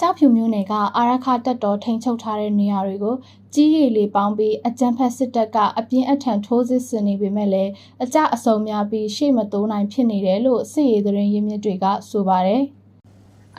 ကြောက်ဖြူမျိုးနယ်ကအာရခတက်တော်ထိန်ချုပ်ထားတဲ့နေရာတွေကိုကြီးရီလေးပေါင်းပြီးအကြမ်းဖက်စစ်တပ်ကအပြင်းအထန်ထိုးစစ်ဆင်နေပေမဲ့လည်းအကြအဆုံများပြီးရှေ့မတိုးနိုင်ဖြစ်နေတယ်လို့စစ်ရေးသတင်းရင်းမြစ်တွေကဆိုပါတယ်။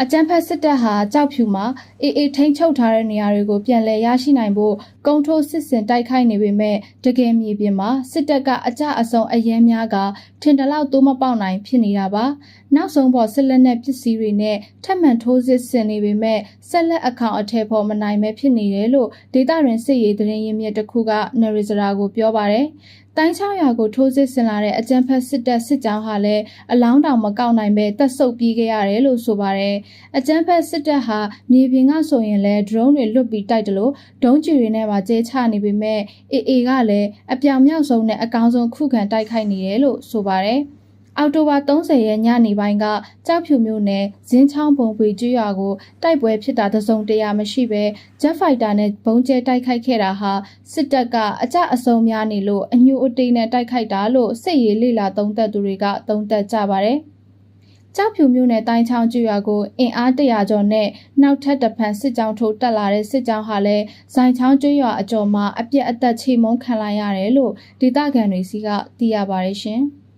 အကြမ်းဖက်စစ်တပ်ဟာကြောက်ဖြူမှာအေးအေးထိန်ချုပ်ထားတဲ့နေရာတွေကိုပြန်လည်ရရှိနိုင်ဖို့ကုန်းထိုးစစ်ဆင်တိုက်ခိုက်နေပေမဲ့တကယ်မြေပြင်မှာစစ်တပ်ကအကြအဆုံအရန်များကထင်တလောက်တိုးမပေါက်နိုင်ဖြစ်နေတာပါ။နောက်ဆုံးပေါ်ဆက်လက်နဲ့ပစ္စည်းတွေနဲ့ထပ်မံထိုးစစ်ဆင်နေပေမဲ့ဆက်လက်အခေါင်အထည်ဖော်မနိုင်ပဲဖြစ်နေတယ်လို့ဒေတာရင်စစ်ရေးသတင်းရင်းမြစ်တစ်ခုကနယ်ရီဇရာကိုပြောပါတယ်။တိုင်းချောင်းရွာကိုထိုးစစ်ဆင်လာတဲ့အကြမ်းဖက်စစ်တပ်စစ်ကြောင်းဟာလည်းအလောင်းတောင်မကောက်နိုင်ပဲတက်ဆုပ်ပြေးခဲ့ရတယ်လို့ဆိုပါတယ်။အကြမ်းဖက်စစ်တပ်ဟာမြေပြင်ကဆိုရင်လည်း drone တွေလွတ်ပြီးတိုက်တယ်လို့ဒုံးကျည်တွေနဲ့ပါကျဲချနေပေမဲ့ AA ကလည်းအပြောင်မြောက်ဆုံးနဲ့အကောင်းဆုံးခုခံတိုက်ခိုက်နေတယ်လို့ဆိုပါတယ်။အောက်တိုဘာ30ရက်ညနေပိုင်းကကြောက်ဖြူမြို့နယ်ဇင်းချောင်းဘုံပွေကျွရွာကိုတိုက်ပွဲဖြစ်တာတစုံတရာမရှိဘဲဂျက်ဖိုက်တာနဲ့ဘုံကျဲတိုက်ခိုက်ခဲ့တာဟာစစ်တပ်ကအကြအဆုံများနေလို့အညူအတိတ်နဲ့တိုက်ခိုက်တာလို့စစ်ရေးလေလာသုံးသက်သူတွေကသုံးသက်ကြပါတယ်။ ကြောက်ဖြူမြို့နယ်တိုင်းချောင်းကျွရွာကိုအင်အားတရာကျော်နဲ့နောက်ထပ်တစ်ဖန်စစ်ကြောင်းထိုးတက်လာတဲ့စစ်ကြောင်းဟာလည်းဇိုင်ချောင်းကျွရွာအကျော်မှာအပြက်အသက်ချေမုန်းခံလိုက်ရတယ်လို့ဒေသခံတွေစီကသိရပါတယ်ရှင်။